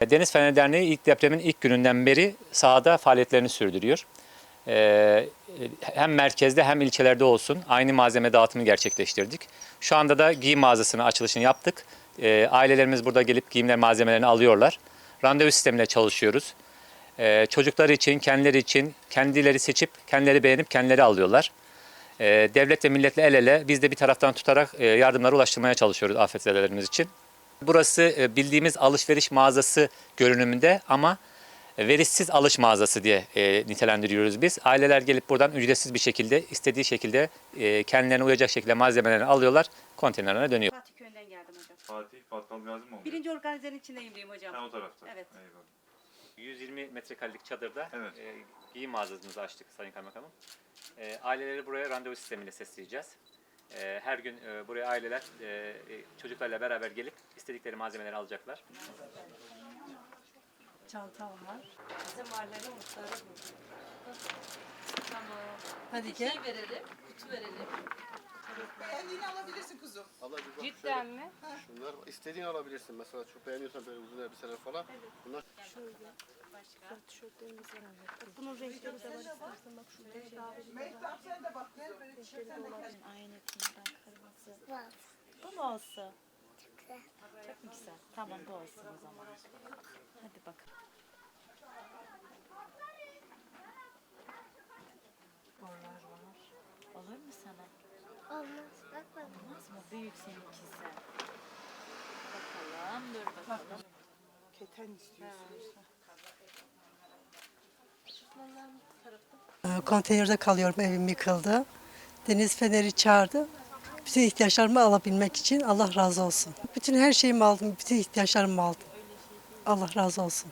Deniz Feneri Derneği ilk depremin ilk gününden beri sahada faaliyetlerini sürdürüyor. Ee, hem merkezde hem ilçelerde olsun aynı malzeme dağıtımını gerçekleştirdik. Şu anda da giyim mağazasının açılışını yaptık. Ee, ailelerimiz burada gelip giyimler malzemelerini alıyorlar. Randevu sistemiyle çalışıyoruz. Ee, çocuklar için, kendileri için kendileri seçip, kendileri beğenip kendileri alıyorlar. Ee, devlet milletle el ele biz de bir taraftan tutarak e, yardımları ulaştırmaya çalışıyoruz afetzedelerimiz için. Burası e, bildiğimiz alışveriş mağazası görünümünde ama verişsiz alış mağazası diye e, nitelendiriyoruz biz. Aileler gelip buradan ücretsiz bir şekilde istediği şekilde e, kendilerine uyacak şekilde malzemelerini alıyorlar, konteynerlerine dönüyor. Fatih köyünden geldim hocam. Fatih Battal Gazi mi oldu? Birinci organizenin içindeyim diyeyim hocam. Ha o tarafta. Evet. Eyvallah. 120 metrekarelik çadırda Evet. e, giyim mağazamızı açtık Sayın Kaymakamım. E, aileleri buraya randevu sistemiyle sesleyeceğiz. E, her gün e, buraya aileler e, e, çocuklarla beraber gelip istedikleri malzemeleri alacaklar. Çanta var. Bizim mahallenin muhtarı bu. Tamam. Hadi Bir gel. şey verelim, kutu verelim. Kendini alabilirsin kuzum. Bak Cidden mi? şöyle, şunlar istediğin alabilirsin. Mesela çok beğeniyorsan böyle uzun elbiseler falan. Bunlar Bunun renkleri de var istersen bak şurada daha Mehtap sen aynı kırmızı. Bu mu olsun? Çok mu güzel? Tamam bu olsun o zaman. Hadi bak. Borlar var. Olur mu sana? Olmaz. Bakma. Olmaz mı? Büyük seninkisi. Bakalım dur bakalım. Keten istiyorsun. Ee, Konteynerde kalıyorum evim yıkıldı. Deniz Feneri çağırdı. Bütün ihtiyaçlarımı alabilmek için Allah razı olsun. Bütün her şeyimi aldım, bütün ihtiyaçlarımı aldım. Allah razı olsun.